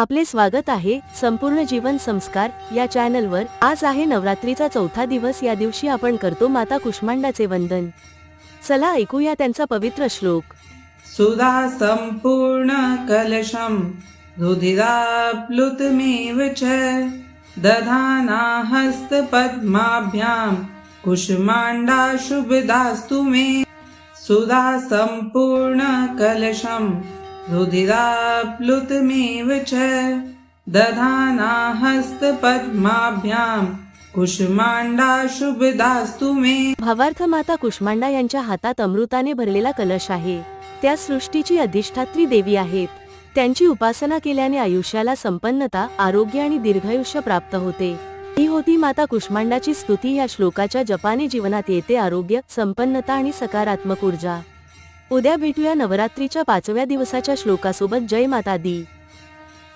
आपले स्वागत आहे संपूर्ण जीवन संस्कार या चॅनलवर. आज आहे नवरात्रीचा चौथा दिवस. या दिवशी आपण करतो माता कुष्मांडाचे वंदन. चला ऐकूया त्यांचा पवित्र श्लोक. सुधा संपूर्ण कलशम रुधिराप्लुतमेव च. दधाना हस्तपद्माभ्यां कुष्मांडा शुभदास्तु मे. सुधा संपूर्ण कलशम रुधिराप्लुतमेव च दधाना हस्तपद्माभ्याम् कुष्माण्डा शुभदास्तु मे। भावार्थ माता कुष्मांडा यांच्या हातात अमृताने भरलेला कलश आहे. त्या सृष्टीची अधिष्ठात्री देवी आहेत. त्यांची उपासना केल्याने आयुष्याला संपन्नता आरोग्य आणि दीर्घायुष्य प्राप्त होते. ही होती माता कुष्मांडाची स्तुती. या श्लोकाच्या जपाने जीवनात येते आरोग्य संपन्नता आणि सकारात्मक ऊर्जा. उद्या भेटूया नवरात्रीच्या पाचव्या दिवसाच्या श्लोकासोबत जय माता दी.